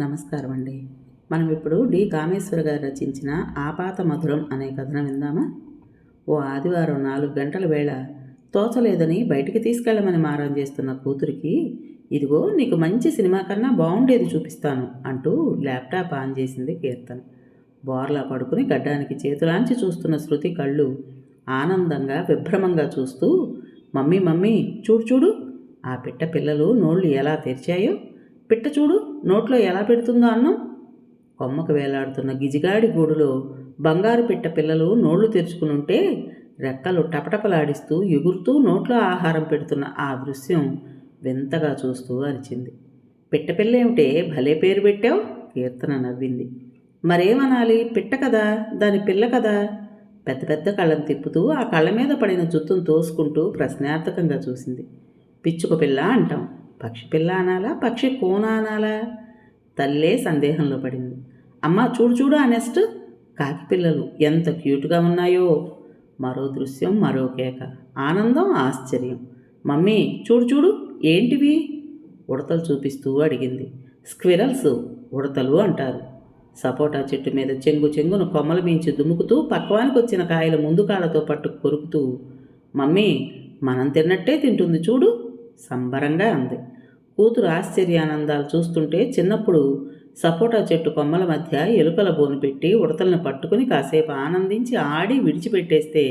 నమస్కారం అండి మనం ఇప్పుడు డి. కామేశ్వర గారు రచించిన ఆపాత మధురం అనే కథనం విందామా? ఓ ఆదివారం నాలుగు గంటల వేళ తోచలేదని బయటికి తీసుకెళ్ళమని మారం చేస్తున్న కూతురికి ఇదిగో నీకు మంచి సినిమా కన్నా బాగుండేది చూపిస్తాను అంటూ ల్యాప్టాప్ ఆన్ చేసింది కీర్తన్. బోర్లా పడుకుని గడ్డానికి చేతులాంచి చూస్తున్న శృతి కళ్ళు ఆనందంగా విభ్రమంగా చూస్తూ మమ్మీ మమ్మీ చూడు చూడు ఆ పిట్ట పిల్లలు నోళ్ళు ఎలా తెరిచాయో పిట్ట చూడు నోట్లో ఎలా పెడుతుందో అన్నం? కొమ్మకు వేలాడుతున్న గిజిగాడి గూడులో బంగారు పిట్ట పిల్లలు నోళ్ళు తెరుచుకుని ఉంటే రెక్కలు టపటపలాడిస్తూ ఎగురుతూ నోట్లో ఆహారం పెడుతున్న ఆ దృశ్యం వింతగా చూస్తూ అరిచింది. పిట్ట పిల్ల భలే పేరు పెట్టావు? కీర్తన నవ్వింది. మరేమనాలి? పిట్ట కదా దాని పిల్ల కదా? పెద్ద పెద్ద కళ్ళను తిప్పుతూ ఆ కళ్ళ మీద పడిన జుత్తును తోసుకుంటూ ప్రశ్నార్థకంగా చూసింది. పిచ్చుక పిల్ల అంటాం. పక్షి పిల్ల అనాలా పక్షి కోన అనాలా? తల్లే సందేహంలో పడింది. అమ్మా చూడు చూడు ఆ నెస్ట్. కాకి పిల్లలు ఎంత క్యూట్గా ఉన్నాయో. మరో దృశ్యం మరో కేక. ఆనందం ఆశ్చర్యం. మమ్మీ చూడు చూడు ఏంటివి? ఉడతలు చూపిస్తూ అడిగింది. స్క్విరల్స్ ఉడతలు అంటారు. సపోటా చెట్టు మీద చెంగు చెంగును కొమ్మల మించి దుముకుతూ పక్వానికి వచ్చిన కాయలు ముందు కాళ్ళతో పట్టు కొరుకుతూ మమ్మీ మనం తిన్నట్టే తింటుంది చూడు. సంబరంగా అంది. కూతురు ఆశ్చర్యానందాలు చూస్తుంటే చిన్నప్పుడు సపోటా చెట్టు కొమ్మల మధ్య ఎలుకల బోను పెట్టి ఉడతలను పట్టుకుని కాసేపు ఆనందించి ఆడి విడిచిపెట్టేస్తే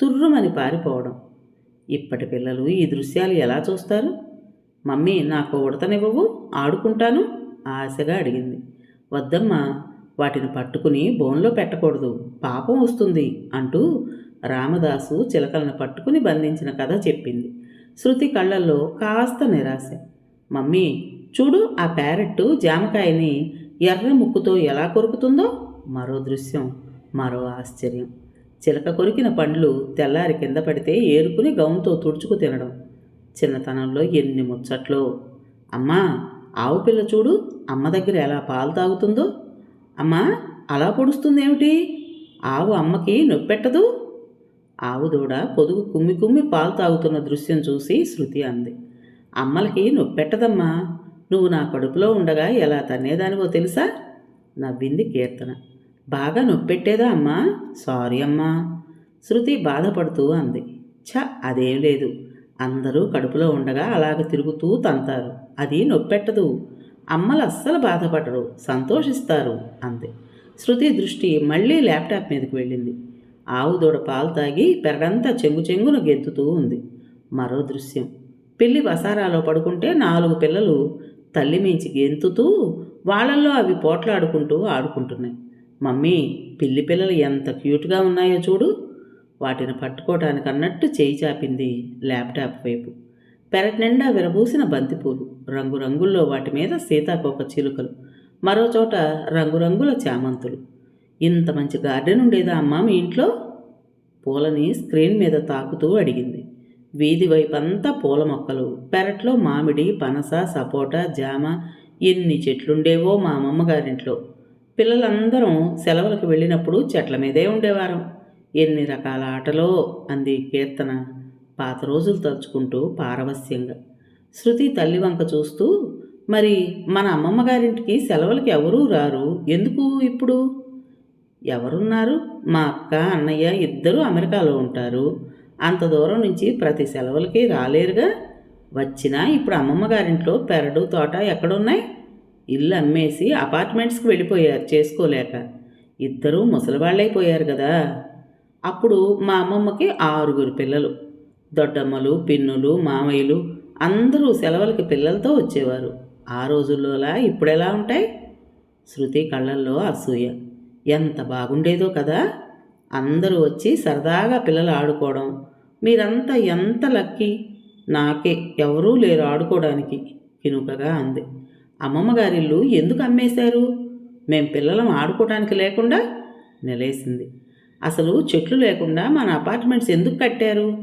తుర్రుమని పారిపోవడం. ఇప్పటి పిల్లలు ఈ దృశ్యాలు ఎలా చూస్తారు? మమ్మీ నాకు ఉడతనివ్వవు ఆడుకుంటాను ఆశగా అడిగింది. వద్దమ్మా వాటిని పట్టుకుని బోన్లో పెట్టకూడదు పాపం వస్తుంది అంటూ రామదాసు చిలకలను పట్టుకుని బంధించిన కథ చెప్పింది. శృతి కళ్ళల్లో కాస్త నిరాశ. మమ్మీ చూడు ఆ ప్యారెట్టు జామకాయని ఎర్ర ముక్కుతో ఎలా కొరుకుతుందో? మరో దృశ్యం మరో ఆశ్చర్యం. చిలక కొరికిన పండ్లు తెల్లారి కింద పడితే ఏరుకుని గౌన్తో తుడుచుకు తినడం. చిన్నతనంలో ఎన్ని ముచ్చట్లో. అమ్మా ఆవు పిల్ల చూడు అమ్మ దగ్గర ఎలా పాలు తాగుతుందో? అమ్మా అలా పొడుస్తుందేమిటి? ఆవు అమ్మకి నొప్పెట్టదు? ఆవు దూడ పొదుగు కుమ్మి కుమ్మి పాలు తాగుతున్న దృశ్యం చూసి శృతి అంది. అమ్మలకి నొప్పెట్టదమ్మా నువ్వు నా కడుపులో ఉండగా ఎలా తన్నేదానివో తెలుసా? నవ్వింది కీర్తన. బాగా నొప్పెట్టేదా అమ్మా? సారీ అమ్మా. శృతి బాధపడుతూ అంది. ఛ అదేం లేదు. అందరూ కడుపులో ఉండగా అలాగ తిరుగుతూ తంతారు. అది నొప్పెట్టదు అమ్మలు అస్సలు బాధపడరు. సంతోషిస్తారు అంది. శృతి దృష్టి మళ్ళీ ల్యాప్టాప్ మీదకి వెళ్ళింది. ఆవు దూడ పాలు తాగి పెరడంతా చెంగు చెంగున గెంతుతూ ఉంది. మరో దృశ్యం. పెళ్ళి వసారాలో పడుకుంటే నాలుగు పిల్లలు తల్లి మించి గెంతుతూ వాళ్ళల్లో అవి పోట్లాడుకుంటూ ఆడుకుంటున్నాయి. మమ్మీ పిల్లి పిల్లలు ఎంత క్యూట్గా ఉన్నాయో చూడు. వాటిని పట్టుకోవటానికి అన్నట్టు చేయి చాపింది ల్యాప్టాప్ వైపు. పెరటి నిండా విరబూసిన బంతిపూలు రంగురంగుల్లో వాటి మీద సీతాకోక చిలుకలు మరోచోట రంగురంగుల చామంతులు. ఇంత మంచి గార్డెన్ ఉండేదా అమ్మా మీ ఇంట్లో? పూలని స్క్రీన్ మీద తాకుతూ అడిగింది. వీధి వైపంతా పూల మొక్కలు. పెరట్లో మామిడి పనస సపోటా జామ ఎన్ని చెట్లుండేవో మా అమ్మమ్మ గారింట్లో పిల్లలందరం సెలవులకు వెళ్ళినప్పుడు చెట్ల మీదే ఉండేవారం. ఎన్ని రకాల ఆటలో అంది కీర్తన. పాత రోజులు తలుచుకుంటూ పారవస్యంగా శృతి తల్లి వంక చూస్తూ మరి మన అమ్మమ్మ గారింటికి సెలవులకి ఎవరూ రారు? ఎందుకు ఇప్పుడు? ఎవరున్నారు? మా అక్క అన్నయ్య ఇద్దరూ అమెరికాలో ఉంటారు. అంత దూరం నుంచి ప్రతి సెలవులకి రాలేరుగా. వచ్చినా ఇప్పుడు అమ్మమ్మ గారింట్లో పెరడు తోట ఎక్కడున్నాయి? ఇల్లు అమ్మేసి అపార్ట్మెంట్స్కి వెళ్ళిపోయారు చేసుకోలేక. ఇద్దరూ ముసలివాళ్ళైపోయారు కదా అప్పుడు మా అమ్మమ్మకి ఆరుగురు పిల్లలు. దొడ్డమ్మలు పిన్నులు మామయ్యలు అందరూ సెలవులకి పిల్లలతో వచ్చేవారు. ఆ రోజుల్లోలా ఇప్పుడెలా ఉంటాయి? శృతి కళ్ళల్లో అసూయ. ఎంత బాగుండేదో కదా. అందరూ వచ్చి సరదాగా పిల్లలు ఆడుకోవడం. మీరంతా ఎంత లక్కీ. నాకే ఎవరూ లేరు ఆడుకోవడానికి కినుకగా అంది. అమ్మమ్మ గారిల్లు ఎందుకు అమ్మేశారు? మేం పిల్లలం ఆడుకోవడానికి లేకుండా? నిలేసింది. అసలు చెట్లు లేకుండా మన అపార్ట్మెంట్స్ ఎందుకు కట్టారు?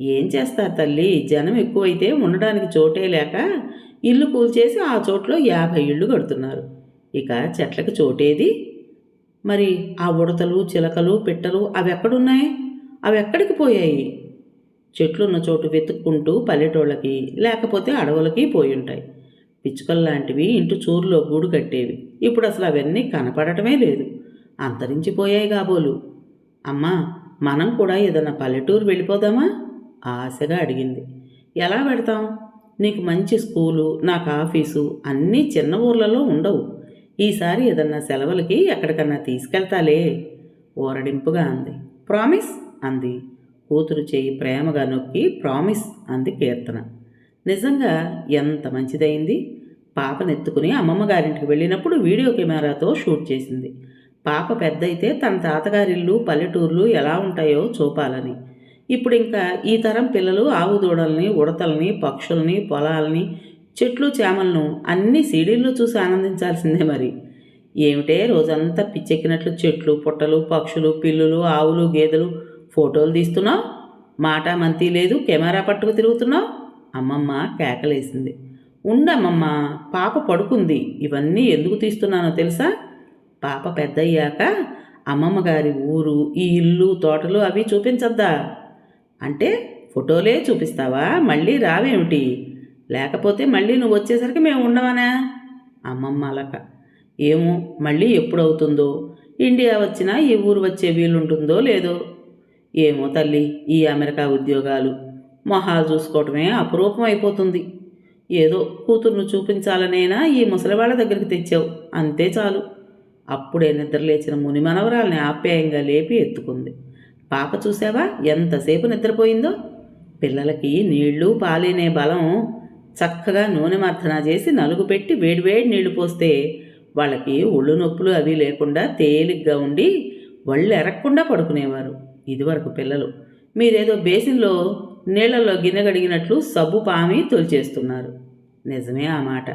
ఏం చేస్తారు తల్లి? జనం ఎక్కువైతే ఉండడానికి చోటే లేక ఇల్లు కూల్చేసి ఆ చోట్లో యాభై ఇళ్ళు కడుతున్నారు. ఇక చెట్లకు చోటేది? మరి ఆ ఉడతలు చిలకలు పిట్టలు అవి ఎక్కడున్నాయి అవి ఎక్కడికి పోయాయి? చెట్లున్న చోటు వెతుక్కుంటూ పల్లెటూళ్ళకి లేకపోతే అడవులకి పోయి ఉంటాయి పిచ్చుకల్లాంటివి ఇంటి చూరులో గూడు కట్టేవి. ఇప్పుడు అసలు అవన్నీ కనపడటమే లేదు. అంతరించిపోయాయి కాబోలు అమ్మా మనం కూడా ఏదైనా పల్లెటూరు వెళ్ళిపోదామా? ఆశగా అడిగింది. ఎలా పెడతాం నీకు మంచి స్కూలు నాకు ఆఫీసు అన్నీ చిన్న ఊర్లలో ఉండవు. ఈసారి ఏదన్నా సెలవులకి ఎక్కడికన్నా తీసుకెళ్తాలే ఊరడింపుగా అంది. ప్రామిస్ అంది. కూతురు చేయి ప్రేమగా నొక్కి ప్రామిస్ అంది కీర్తన. నిజంగా ఎంత మంచిదైంది పాపనెత్తుకుని అమ్మమ్మ గారింటికి వెళ్ళినప్పుడు వీడియో కెమెరాతో షూట్ చేసింది. పాప పెద్దయితే తన తాతగారిల్లు పల్లెటూర్లు ఎలా ఉంటాయో చూపాలని. ఇప్పుడు ఇంకా ఈ తరం పిల్లలు ఆవు దూడల్ని ఉడతల్ని పక్షుల్ని పొలాల్ని చెట్లు చేమలను అన్ని సీడీల్లో చూసి ఆనందించాల్సిందే మరి. ఏమిటే రోజంతా పిచ్చెక్కినట్లు చెట్లు పుట్టలు పక్షులు పిల్లులు ఆవులు గేదెలు ఫోటోలు తీస్తున్నావు? మాట మంతి లేదు కెమెరా పట్టుకు తిరుగుతున్నావు? అమ్మమ్మ కేకలేసింది. ఉండమ్మమ్మ పాప పడుకుంది. ఇవన్నీ ఎందుకు తీస్తున్నానో తెలుసా? పాప పెద్దయ్యాక అమ్మమ్మ గారి ఊరు ఈ ఇల్లు తోటలు అవి చూపించద్దా? అంటే ఫోటోలే చూపిస్తావా? మళ్ళీ రావేమిటి? లేకపోతే మళ్ళీ నువ్వు వచ్చేసరికి మేము ఉండవనా? అమ్మమ్మ అలక. ఏమో మళ్ళీ ఎప్పుడవుతుందో? ఇండియా వచ్చినా ఈ ఊరు వచ్చే వీలుంటుందో లేదో? ఏమో తల్లి ఈ అమెరికా ఉద్యోగాలు. మొహాలు చూసుకోవటమే అపురూపం అయిపోతుంది ఏదో కూతుర్ను చూపించాలనేనా ఈ ముసలివాళ్ళ దగ్గరికి తెచ్చావు. అంతే చాలు. అప్పుడే నిద్రలేచిన ముని మనవరాల్ని ఆప్యాయంగా లేపి ఎత్తుకుంది. పాప చూసావా ఎంతసేపు నిద్రపోయిందో? పిల్లలకి నీళ్ళు పాలేనే బలం. చక్కగా నూనె మర్దన చేసి నలుగు పెట్టి వేడివేడి నీళ్ళు పోస్తే వాళ్ళకి ఒళ్ళు నొప్పులు అవి లేకుండా తేలిగ్గా ఉండి వళ్ళు ఎరక్కుండా పడుకునేవారు. ఇదివరకు పిల్లలు. మీరేదో బేసిన్లో నీళ్ళలో గిన్నె గడిగినట్లు సబ్బు పామి తొలిచేస్తున్నారు. నిజమే ఆ మాట.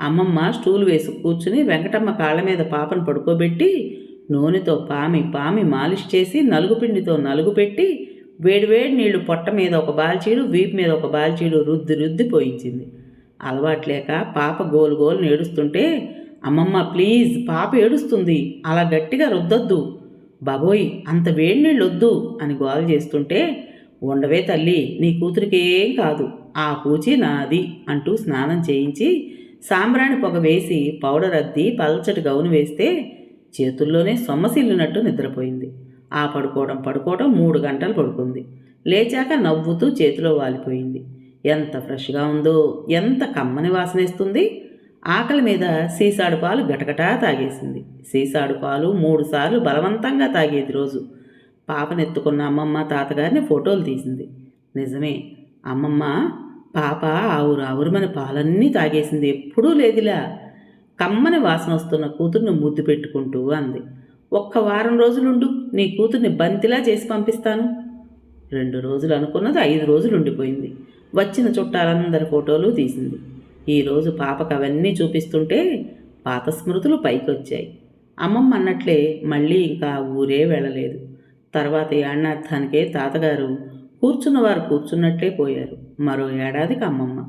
అమ్మమ్మ స్టూల్ వేసి కూర్చుని వెంకటమ్మ కాళ్ళ మీద పాపను పడుకోబెట్టి నూనెతో పామి పామి మాలిష్ చేసి నలుగు పిండితో నలుగు పెట్టి వేడివేడి నీళ్ళు పొట్ట మీద ఒక బాల్చీడు వీపు మీద ఒక బాల్చీడు రుద్ది రుద్ది పోయించింది. అలవాట్లేక పాప గోలు గోలు ఏడుస్తుంటే అమ్మమ్మ ప్లీజ్ పాప ఏడుస్తుంది. అలా గట్టిగా రుద్దొద్దు. బాబోయ్ అంత వేడి నీళ్ళు వద్దు అని గోలు చేస్తుంటే ఉండవే తల్లి నీ కూతురికేం కాదు. ఆ పూచి నాది అంటూ స్నానం చేయించి సాంబ్రాణి పొగ వేసి పౌడర్ అద్ది పల్చటి గౌను వేస్తే చేతుల్లోనే సొమ్మసిల్లినట్టు నిద్రపోయింది. ఆ పడుకోవడం పడుకోవడం మూడు గంటలు పడుకుంది. లేచాక నవ్వుతూ చేతిలో వాలిపోయింది. ఎంత ఫ్రెష్గా ఉందో ఎంత కమ్మని వాసనేస్తుంది ఆకలి మీద సీసాడు పాలు గటగటా తాగేసింది. సీసాడు పాలు మూడుసార్లు బలవంతంగా తాగేది రోజు. పాపనెత్తుకున్న అమ్మమ్మ తాతగారిని ఫోటోలు తీసింది. నిజమే అమ్మమ్మ పాప ఆవురు ఆవురుమని పాలన్నీ తాగేసింది ఎప్పుడూ లేదిలా. కమ్మని వాసన వస్తున్న కూతుర్ని ముద్దు పెట్టుకుంటూ అంది. ఒక్క వారం రోజులుండు నీ కూతుర్ని బంతిలా చేసి పంపిస్తాను. రెండు రోజులు అనుకున్నది ఐదు రోజులు ఉండిపోయింది. వచ్చిన చుట్టాలందరి ఫోటోలు తీసింది. ఈరోజు పాపకు అవన్నీ చూపిస్తుంటే పాత స్మృతులు పైకొచ్చాయి. అమ్మమ్మ అన్నట్లే మళ్ళీ ఇంకా ఊరే వెళ్ళలేదు. తర్వాత ఏడార్థానికే తాతగారు కూర్చున్నవారు కూర్చున్నట్లే పోయారు. మరో ఏడాదికి అమ్మమ్మ.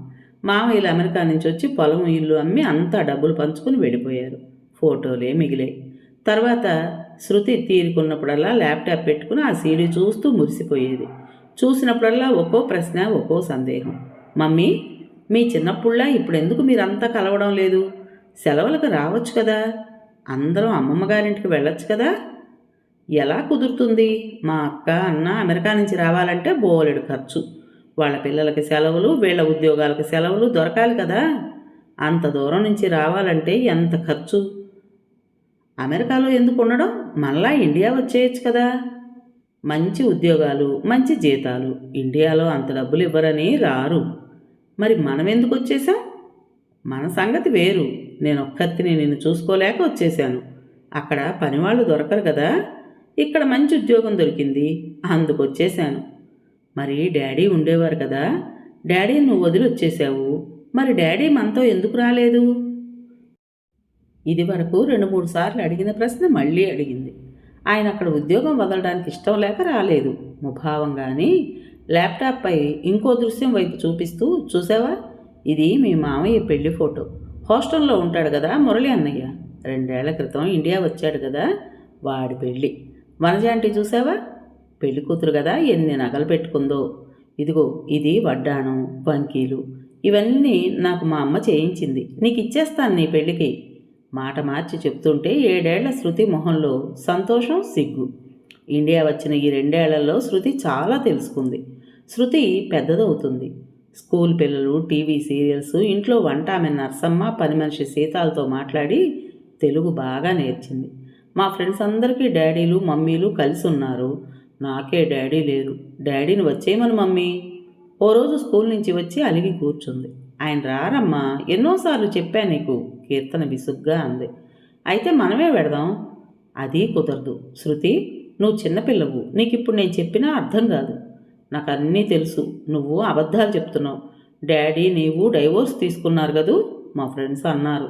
మామయ్యలు అమెరికా నుంచి వచ్చి పొలం ఇల్లు అమ్మి అంతా డబ్బులు పంచుకుని వెళ్ళిపోయారు. ఫోటోలే మిగిలాయి. తర్వాత శృతి తీరుకున్నప్పుడల్లా ల్యాప్టాప్ పెట్టుకుని ఆ సీడీ చూస్తూ మురిసిపోయేది. చూసినప్పుడల్లా ఒక్కో ప్రశ్న ఒక్కో సందేహం. మమ్మీ మీ చిన్నప్పుడులా ఇప్పుడు ఎందుకు మీరంతా కలవడం లేదు? సెలవులకు రావచ్చు కదా? అందరం అమ్మమ్మ గారింటికి వెళ్ళొచ్చు కదా? ఎలా కుదురుతుంది? మా అక్క అన్న అమెరికా నుంచి రావాలంటే బోలెడు ఖర్చు. వాళ్ళ పిల్లలకి సెలవులు వీళ్ళ ఉద్యోగాలకు సెలవులు దొరకాలి కదా? అంత దూరం నుంచి రావాలంటే ఎంత ఖర్చు? అమెరికాలో ఎందుకు ఉండడం? మళ్ళా ఇండియా వచ్చేయచ్చు కదా. మంచి ఉద్యోగాలు మంచి జీతాలు ఇండియాలో అంత డబ్బులు ఇవ్వరని రారు. మరి మనం ఎందుకు వచ్చేసాం మన సంగతి వేరు. నేను ఒక్కత్తిని నిన్ను చూసుకోలేక వచ్చేసాను అక్కడ పనివాళ్ళు దొరకరు కదా. ఇక్కడ మంచి ఉద్యోగం దొరికింది. అందుకు వచ్చేసాను మరి డాడీ ఉండేవారు కదా. డాడీ నువ్వు వదిలి వచ్చేసావు మరి డాడీ మనతో ఎందుకు రాలేదు? ఇది వరకు రెండు మూడు సార్లు అడిగిన ప్రశ్న మళ్ళీ అడిగింది. ఆయన అక్కడ ఉద్యోగం వదలడానికి ఇష్టం లేక రాలేదు. ముభావంగాని ల్యాప్టాప్పై ఇంకో దృశ్యం వైపు చూపిస్తూ చూసావా? ఇది మీ మామయ్య పెళ్ళి ఫోటో. హాస్టల్లో ఉంటాడు కదా మురళి అన్నయ్య. రెండేళ్ళ క్రితం ఇండియా వచ్చాడు కదా వాడి పెళ్ళి వనజాంటి చూసావా? పెళ్ళి కూతురు కదా ఎన్ని నగలు పెట్టుకుందో. ఇదిగో ఇది వడ్డాణం వంకీలు. ఇవన్నీ నాకు మా అమ్మ చేయించింది. నీకు ఇచ్చేస్తాను నీ పెళ్ళికి మాట మార్చి చెప్తుంటే ఏడేళ్ళ శృతి మొహంలో సంతోషం సిగ్గు. ఇండియా వచ్చిన ఈ రెండేళ్ళలో శృతి చాలా తెలుసుకుంది. శృతి పెద్దదవుతుంది. స్కూల్ పిల్లలు టీవీ సీరియల్స్ ఇంట్లో వంట ఆమె నర్సమ్మ పని మనిషి సీతాలతో మాట్లాడి తెలుగు బాగా నేర్చింది. మా ఫ్రెండ్స్ అందరికీ డాడీలు మమ్మీలు కలిసి ఉన్నారు. నాకే డాడీ లేరు. డాడీని వచ్చేయమను మమ్మీ. ఓ రోజు స్కూల్ నుంచి వచ్చి అలిగి కూర్చుంది. ఆయన రారమ్మా ఎన్నోసార్లు చెప్పా నీకు కీర్తన విసుగ్గా అంది. అయితే మనమే పెడదాం. అది కుదరదు. శృతి నువ్వు చిన్నపిల్లవు నీకు ఇప్పుడు నేను చెప్పినా అర్థం కాదు. నాకు అన్నీ తెలుసు. నువ్వు అబద్ధాలు చెప్తున్నావు. డాడీ నీవు డైవోర్స్ తీసుకున్నారు కదూ? మా ఫ్రెండ్స్ అన్నారు.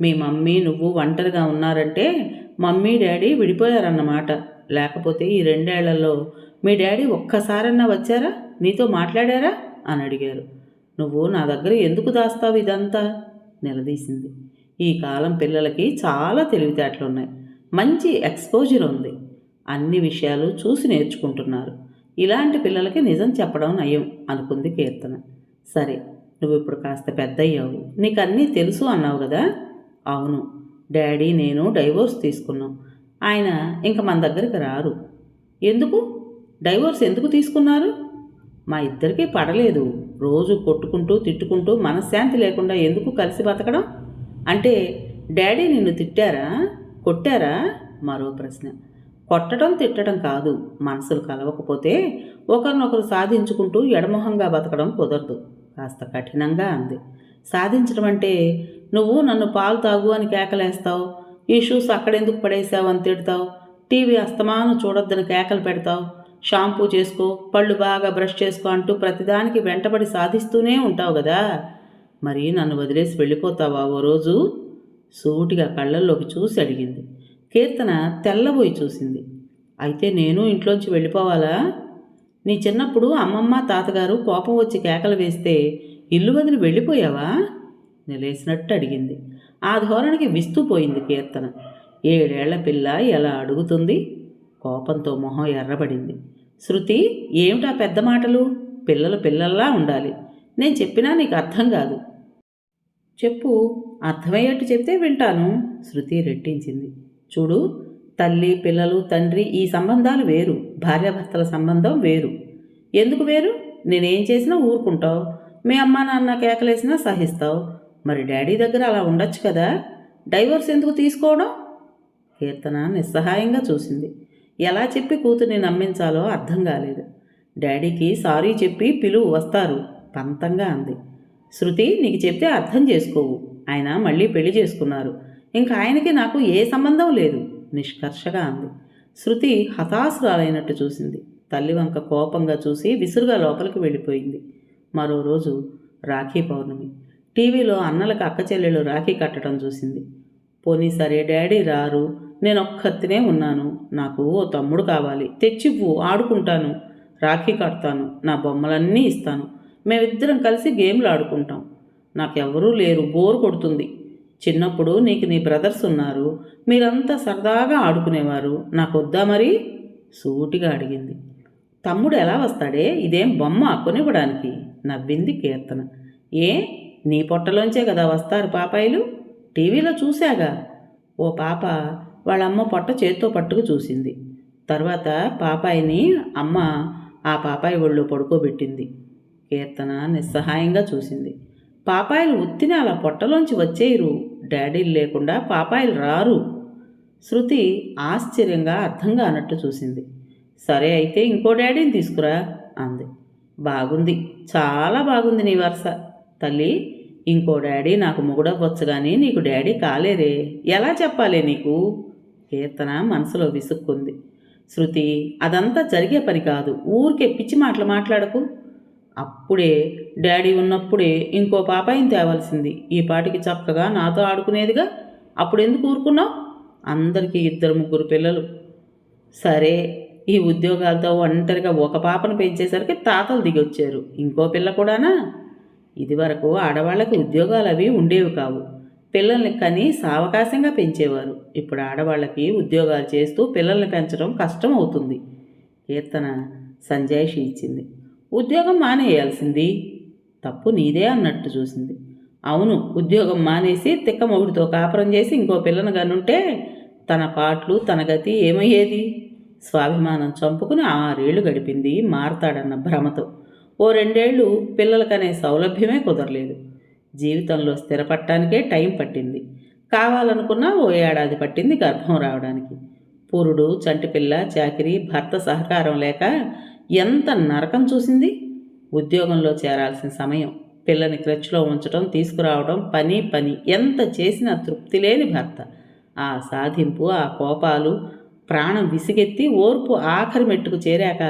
మీ మమ్మీ నువ్వు ఒంటరిగా ఉన్నారంటే మమ్మీ డాడీ విడిపోయారన్నమాట. లేకపోతే ఈ రెండేళ్ళలో మీ డాడీ ఒక్కసారన్నా వచ్చారా? నీతో మాట్లాడారా? అని అడిగారు. నువ్వు నా దగ్గర ఎందుకు దాస్తావు ఇదంతా? నిలదీసింది. ఈ కాలం పిల్లలకి చాలా తెలివితేటలున్నాయి. మంచి ఎక్స్పోజర్ ఉంది. అన్ని విషయాలు చూసి నేర్చుకుంటున్నారు. ఇలాంటి పిల్లలకి నిజం చెప్పడం నయం అనుకుంది కీర్తన. సరే నువ్వు ఇప్పుడు కాస్త పెద్దయ్యావు. నీకు అన్నీ తెలుసు అన్నావు కదా? అవును. డాడీ నేను డైవోర్స్ తీసుకున్నాం. ఆయన ఇంక మన దగ్గరికి రారు. ఎందుకు? డైవోర్స్ ఎందుకు తీసుకున్నారు? మా ఇద్దరికీ పడలేదు. రోజు కొట్టుకుంటూ తిట్టుకుంటూ మనశ్శాంతి లేకుండా ఎందుకు కలిసి బతకడం? అంటే డాడీ నిన్ను తిట్టారా? కొట్టారా? మరో ప్రశ్న. కొట్టడం తిట్టడం కాదు. మనసులు కలవకపోతే ఒకరినొకరు సాధించుకుంటూ ఎడమొహంగా బతకడం కుదరదు. కాస్త కఠినంగా అంది. సాధించడం అంటే నువ్వు నన్ను పాలు తాగు అని కేకలేస్తావు. ఈ షూస్ అక్కడెందుకు పడేసావు అని తిడతావు. టీవీ అస్తమానం చూడొద్దని కేకలు పెడతావు. షాంపూ చేసుకో పళ్ళు బాగా బ్రష్ చేసుకో అంటూ ప్రతిదానికి వెంటబడి సాధిస్తూనే ఉంటావు కదా. మరి నన్ను వదిలేసి వెళ్ళిపోతావా ఓ రోజు? సూటిగా కళ్ళల్లోకి చూసి అడిగింది. కీర్తన తెల్లబోయి చూసింది. అయితే నేను ఇంట్లోంచి వెళ్ళిపోవాలా? నీ చిన్నప్పుడు అమ్మమ్మ తాతగారు కోపం వచ్చి కేకలు వేస్తే ఇల్లు వదిలి వెళ్ళిపోయావా? నిలేసినట్టు అడిగింది. ఆ ధోరణికి విస్తుపోయింది కీర్తన. ఏడేళ్ళ పిల్ల ఎలా అడుగుతుంది? కోపంతో మొహం ఎర్రబడింది. శృతి ఏమిటా పెద్ద మాటలు? పిల్లలు పిల్లల్లా ఉండాలి. నేను చెప్పినా నీకు అర్థం కాదు. చెప్పు అర్థమయ్యేట్టు చెప్తే వింటాను శృతి రెట్టించింది. చూడు తల్లి పిల్లలు తండ్రి ఈ సంబంధాలు వేరు. భార్యాభర్తల సంబంధం వేరు. ఎందుకు వేరు? నేనేం చేసినా ఊరుకుంటావు. మీ అమ్మ నాన్న కేకలేసినా సహిస్తావు. మరి డాడీ దగ్గర అలా ఉండొచ్చు కదా? డైవర్స్ ఎందుకు తీసుకోవడం? కీర్తన నిస్సహాయంగా చూసింది. ఎలా చెప్పి కూతుర్ని నమ్మించాలో అర్థం కాలేదు. డాడీకి సారీ చెప్పి పిలువు వస్తారు పంతంగా అంది. శృతి నీకు చెప్తే అర్థం చేసుకోవు. ఆయన మళ్ళీ పెళ్ళి చేసుకున్నారు. ఇంకా ఆయనకి నాకు ఏ సంబంధం లేదు నిష్కర్షగా అంది. శృతి హతాశురాలైనట్టు చూసింది. తల్లి వంక కోపంగా చూసి విసురుగా లోపలికి వెళ్ళిపోయింది. మరో రోజు రాఖీ పౌర్ణమి. టీవీలో అన్నలకు అక్క చెల్లెలు రాఖీ కట్టడం చూసింది. పోనీ సరే డాడీ రారు నేను ఒక్కత్తినే ఉన్నాను. నాకు ఓ తమ్ముడు కావాలి. తెచ్చివ్వు ఆడుకుంటాను. రాఖీ కడతాను. నా బొమ్మలన్నీ ఇస్తాను. మేమిద్దరం కలిసి గేమ్లు ఆడుకుంటాం. నాకెవరూ లేరు. బోర్ కొడుతుంది. చిన్నప్పుడు నీకు నీ బ్రదర్స్ ఉన్నారు. మీరంతా సరదాగా ఆడుకునేవారు. నాకు వద్దా మరి? సూటిగా అడిగింది. తమ్ముడు ఎలా వస్తాడే? ఇదేం బొమ్మ కొనివ్వడానికి నవ్వింది కీర్తన. ఏ? నీ పొట్టలోంచే కదా వస్తారు పాపాయిలు? టీవీలో చూశాగా. ఓ పాప వాళ్ళ అమ్మ పొట్ట చేత్తో పట్టుకు చూసింది. తర్వాత పాపాయిని అమ్మ ఆ పాపాయి ఒళ్ళు పడుకోబెట్టింది. కీర్తన నిస్సహాయంగా చూసింది. పాపాయిలు ఉత్తిని అలా పొట్టలోంచి వచ్చేయరు. డాడీలు లేకుండా పాపాయిలు రారు. శృతి ఆశ్చర్యంగా అర్థంగా అన్నట్టు చూసింది. సరే అయితే ఇంకో డాడీని తీసుకురా అంది. బాగుంది. చాలా బాగుంది నీ వరుస. తల్లి ఇంకో డాడీ నాకు మొగుడవ్వచ్చు కానీ నీకు డాడీ కాలేదే ఎలా చెప్పాలి నీకు? కీర్తన మనసులో విసుక్కుంది. శృతి అదంతా జరిగే పని కాదు. ఊరికే పిచ్చి మాటలు మాట్లాడకు. అప్పుడే డాడీ ఉన్నప్పుడే ఇంకో పాపాయిని తేవాల్సింది. ఈ పాటికి చక్కగా నాతో ఆడుకునేదిగా? అప్పుడు ఎందుకు ఊరుకున్నావు? అందరికీ ఇద్దరు ముగ్గురు పిల్లలు. సరే ఈ ఉద్యోగాలతో ఒంటరిగా ఒక పాపను పెంచేసరికి తాతలు దిగొచ్చారు. ఇంకో పిల్ల కూడానా? ఇదివరకు ఆడవాళ్ళకి ఉద్యోగాలు అవి ఉండేవి కావు. పిల్లల్ని కని సావకాశంగా పెంచేవారు. ఇప్పుడు ఆడవాళ్ళకి ఉద్యోగాలు చేస్తూ పిల్లల్ని పెంచడం కష్టం అవుతుంది. కీర్తన సంజాయిషి ఇచ్చింది. ఉద్యోగం మానేయాల్సింది. తప్పు నీదే అన్నట్టు చూసింది. అవును ఉద్యోగం మానేసి తిక్కమొగుడితో కాపురం చేసి ఇంకో పిల్లను గనుంటే తన పాటలు తన గతి ఏమయ్యేది? స్వాభిమానం చంపుకుని ఆరేళ్ళు గడిపింది మారతాడన్న భ్రమతో. ఓ రెండేళ్ళు పిల్లలకనే సౌలభ్యమే కుదరలేదు. జీవితంలో స్థిరపడటానికే టైం పట్టింది. కావాలనుకున్నా ఓ ఏడాది పట్టింది గర్భం రావడానికి. పురుడు చంటిపిల్ల చాకిరి భర్త సహకారం లేక ఎంత నరకం చూసింది? ఉద్యోగంలో చేరాల్సిన సమయం పిల్లని క్రచ్లో ఉంచడం తీసుకురావడం పని పని ఎంత చేసినా తృప్తి లేని భర్త. ఆ సాధింపు ఆ కోపాలు ప్రాణం విసిగెత్తి ఓర్పు ఆఖరి మెట్టుకు చేరాక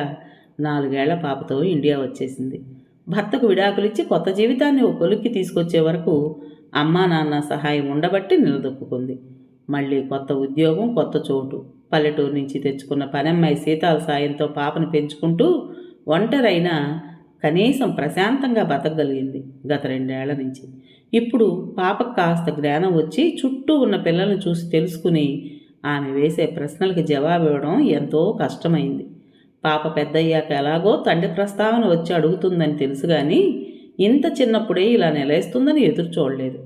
నాలుగేళ్ళ పాపతో ఇండియా వచ్చేసింది. భర్తకు విడాకులిచ్చి కొత్త జీవితాన్ని ఓ కొలిక్కి తీసుకొచ్చే వరకు అమ్మా నాన్న సహాయం ఉండబట్టి నిలదొక్కుంది మళ్ళీ కొత్త ఉద్యోగం కొత్త చోటు. పల్లెటూరు నుంచి తెచ్చుకున్న పనమ్మాయి సీతాల సాయంతో పాపను పెంచుకుంటూ ఒంటరైనా కనీసం ప్రశాంతంగా బతకగలిగింది గత రెండేళ్ళ నుంచి. ఇప్పుడు పాపకు కాస్త జ్ఞానం వచ్చి చుట్టూ ఉన్న పిల్లల్ని చూసి తెలుసుకుని ఆమె వేసే ప్రశ్నలకు జవాబు ఇవ్వడం ఎంతో కష్టమైంది. పాప పెద్దయ్యాక ఎలాగో తండ్రి ప్రస్తావన వచ్చి అడుగుతుందని తెలుసు కానీ ఇంత చిన్నప్పుడే ఇలా నిలయిస్తుందని ఎదురు చూడలేదు.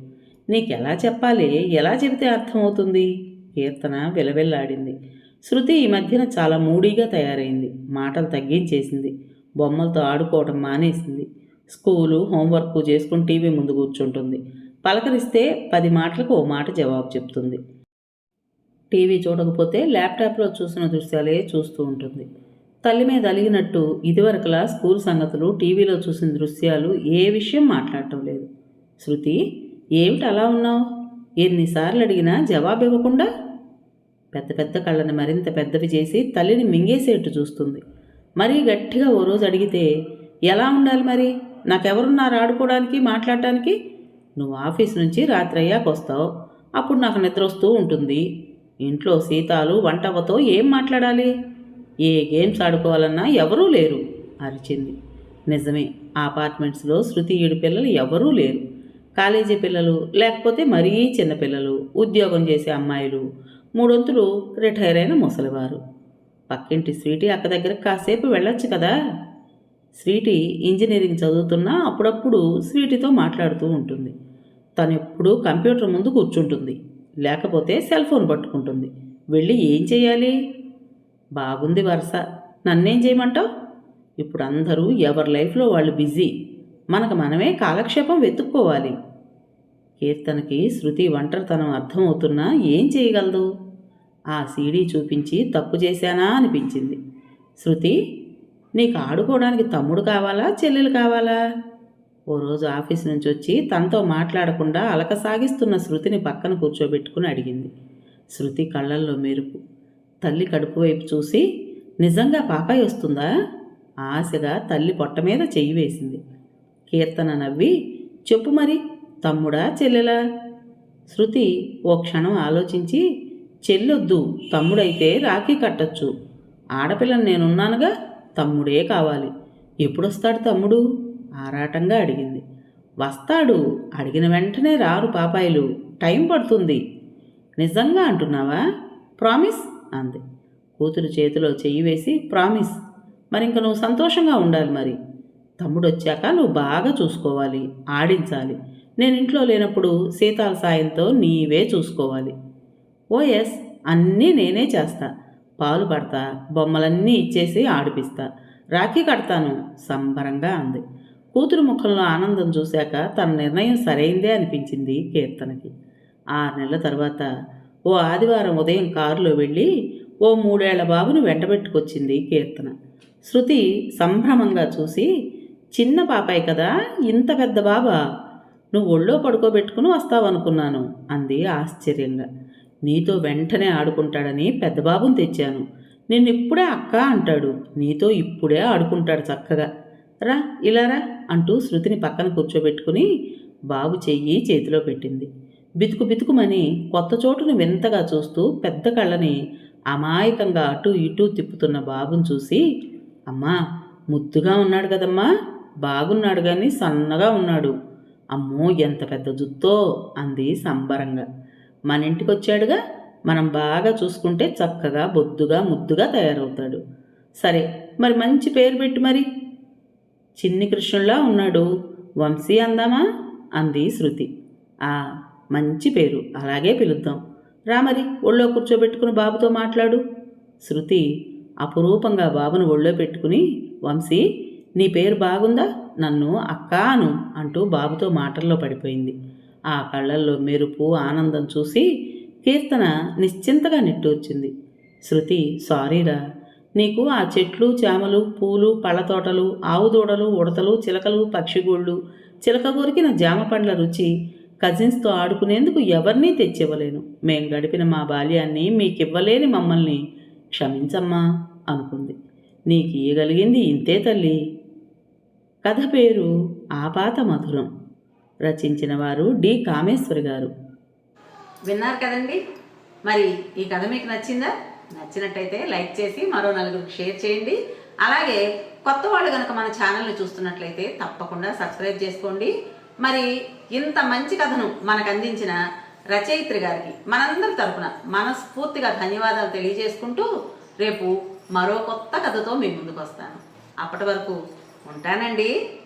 నీకెలా చెప్పాలి? ఎలా చెబితే అర్థమవుతుంది? కీర్తన విలవిల్లాడింది. శృతి ఈ మధ్యన చాలా మూడీగా తయారైంది. మాటలు తగ్గించేసింది. బొమ్మలతో ఆడుకోవడం మానేసింది. స్కూలు హోంవర్క్ చేసుకుని టీవీ ముందు కూర్చుంటుంది. పలకరిస్తే పది మాటలకు ఓ మాట జవాబు చెప్తుంది. టీవీ చూడకపోతే ల్యాప్టాప్లో చూసిన దృశ్యాలే చూస్తూ ఉంటుంది. తల్లి మీద అలిగినట్టు ఇదివరకులా స్కూల్ సంగతులు టీవీలో చూసిన దృశ్యాలు ఏ విషయం మాట్లాడటం లేదు. శృతి ఏమిటి అలా ఉన్నావు? ఎన్నిసార్లు అడిగినా జవాబు ఇవ్వకుండా? పెద్ద పెద్ద కళ్ళని మరింత పెద్దవి చేసి తల్లిని మింగేసేట్టు చూస్తుంది. మరీ గట్టిగా ఓ రోజు అడిగితే ఎలా ఉండాలి మరి? నాకెవరున్నారు ఆడుకోవడానికి మాట్లాడటానికి? నువ్వు ఆఫీస్ నుంచి రాత్రి అయ్యాక వస్తావు. అప్పుడు నాకు నిద్ర వస్తూ ఉంటుంది. ఇంట్లో సీతాలు వంటవతో ఏం మాట్లాడాలి? ఏ గేమ్స్ ఆడుకోవాలన్నా ఎవరూ లేరు అరిచింది. నిజమే ఆ అపార్ట్మెంట్స్లో శృతి పిల్లలు ఎవరూ లేరు. కాలేజీ పిల్లలు లేకపోతే మరీ చిన్న పిల్లలు ఉద్యోగం చేసే అమ్మాయిలు మూడొంతులు రిటైర్ అయిన ముసలివారు. పక్కింటి స్వీటి అక్క దగ్గర కాసేపు వెళ్ళొచ్చు కదా? స్వీటి ఇంజనీరింగ్ చదువుతున్నా అప్పుడప్పుడు స్వీటితో మాట్లాడుతూ ఉంటుంది. తను ఎప్పుడూ కంప్యూటర్ ముందు కూర్చుంటుంది. లేకపోతే సెల్ ఫోన్ పట్టుకుంటుంది. వెళ్ళి ఏం చేయాలి? బాగుంది వరుస. నన్నేం చేయమంటావు? ఇప్పుడు అందరూ ఎవరి లైఫ్లో వాళ్ళు బిజీ. మనకు మనమే కాలక్షేపం వెతుక్కోవాలి. కీర్తనకి శృతి ఒంటరితనం అర్థమవుతున్నా ఏం చేయగలదు? ఆ సీడీ చూపించి తప్పు చేశానా అనిపించింది. శృతి నీకు ఆడుకోవడానికి తమ్ముడు కావాలా చెల్లెలు కావాలా? ఓ రోజు ఆఫీస్ నుంచి వచ్చి తనతో మాట్లాడకుండా అలక సాగిస్తున్న శృతిని పక్కన కూర్చోబెట్టుకుని అడిగింది. శృతి కళ్ళల్లో మెరుపు. తల్లి కడుపు వైపు చూసి నిజంగా పాపాయి వస్తుందా? ఆశగా తల్లి పొట్ట మీద చెయ్యి వేసింది. కీర్తన నవ్వి చెప్పు మరి తమ్ముడా చెల్లెలా? శృతి ఓ క్షణం ఆలోచించి చెల్లొద్దు తమ్ముడైతే రాఖీ కట్టచ్చు. ఆడపిల్లని నేనున్నానుగా తమ్ముడే కావాలి. ఎప్పుడొస్తాడు తమ్ముడు? ఆరాటంగా అడిగింది. వస్తాడు అడిగిన వెంటనే రారు పాపాయిలు టైం పడుతుంది. నిజంగా అంటున్నావా? ప్రామిస్. అంది. కూతురు చేతిలో చెయ్యి వేసి ప్రామిస్ మరి ఇంక నువ్వు సంతోషంగా ఉండాలి మరి. తమ్ముడు వచ్చాక నువ్వు బాగా చూసుకోవాలి ఆడించాలి. నేను ఇంట్లో లేనప్పుడు సీతాల సాయంతో నీవే చూసుకోవాలి. ఓఎస్ అన్నీ నేనే చేస్తా. పాలు పడతా బొమ్మలన్నీ ఇచ్చేసి ఆడిపిస్తా. రాఖీ కడతాను సంబరంగా అంది. కూతురు ముఖంలో ఆనందం చూశాక తన నిర్ణయం సరైందే అనిపించింది కీర్తనకి. ఆరు నెలల తర్వాత ఓ ఆదివారం ఉదయం కారులో వెళ్ళి ఓ మూడేళ్ళ బాబును వెంటబెట్టుకొచ్చింది కీర్తన. శృతి సంభ్రమంగా చూసి చిన్న పాపాయి కదా ఇంత పెద్ద బాబా. నువ్వు ఒళ్ళో పడుకోబెట్టుకుని వస్తావనుకున్నాను అంది ఆశ్చర్యంగా. నీతో వెంటనే ఆడుకుంటాడని పెద్ద బాబుని తెచ్చాను. నిన్ను ఇప్పుడే అక్క అంటాడు. నీతో ఇప్పుడే ఆడుకుంటాడు చక్కగా. రా ఇలా రా అంటూ శృతిని పక్కన కూర్చోబెట్టుకుని బాబు చెయ్యి చేతిలో పెట్టింది. బితుకు బితుకుమని కొత్త చోటును వింతగా చూస్తూ పెద్ద కళ్ళని అమాయకంగా అటు ఇటు తిప్పుతున్న బాబును చూసి అమ్మా ముద్దుగా ఉన్నాడు కదమ్మా బాగున్నాడు కానీ సన్నగా ఉన్నాడు. అమ్మో ఎంత పెద్ద జుత్తో అంది సంబరంగా. మన ఇంటికి వచ్చాడుగా మనం బాగా చూసుకుంటే చక్కగా బొద్దుగా ముద్దుగా తయారవుతాడు. సరే మరి మంచి పేరు పెట్టి మరి. చిన్ని కృష్ణుల్లా ఉన్నాడు. వంశీ అందామా? అంది శృతి. ఆ మంచి పేరు. అలాగే పిలుద్దాం. రా మరి ఒళ్ళో కూర్చోబెట్టుకుని బాబుతో మాట్లాడు. శృతి అపురూపంగా బాబును ఒళ్ళో పెట్టుకుని వంశీ నీ పేరు బాగుందా? నన్ను అక్కాను అంటూ బాబుతో మాటల్లో పడిపోయింది. ఆ కళ్ళల్లో మెరుపు ఆనందం చూసి కీర్తన నిశ్చింతగా నిట్టూర్చింది. శృతి సారీరా నీకు ఆ చెట్లు చేమలు పూలు పళ్ళ తోటలు ఆవు దూడలు ఉడతలు చిలకలు పక్షిగూళ్ళు చిలక కొరికిన జామ పండ్ల రుచి కజిన్స్తో ఆడుకునేందుకు ఎవరినీ తెచ్చివ్వలేను. మేం గడిపిన మా బాల్యాన్ని మీకివ్వలేని మమ్మల్ని క్షమించమ్మా అనుకుంది. నీకు ఇయ్యగలిగింది ఇంతే తల్లి. కథ పేరు ఆపాత మధురం. రచించిన వారు డి కామేశ్వరి గారు. విన్నారు కదండి? మరి ఈ కథ మీకు నచ్చిందా? నచ్చినట్టయితే లైక్ చేసి మరో నలుగురికి షేర్ చేయండి. అలాగే కొత్త వాళ్ళు కనుక మన ఛానల్ని చూస్తున్నట్లయితే తప్పకుండా సబ్స్క్రైబ్ చేసుకోండి. మరి ఇంత మంచి కథను మనకు అందించిన రచయిత్రి గారికి మనందరి తరపున మనస్ఫూర్తిగా ధన్యవాదాలు తెలియజేసుకుంటూ రేపు మరో కొత్త కథతో మీ ముందుకు వస్తాను అప్పటి వరకు ఉంటానండి.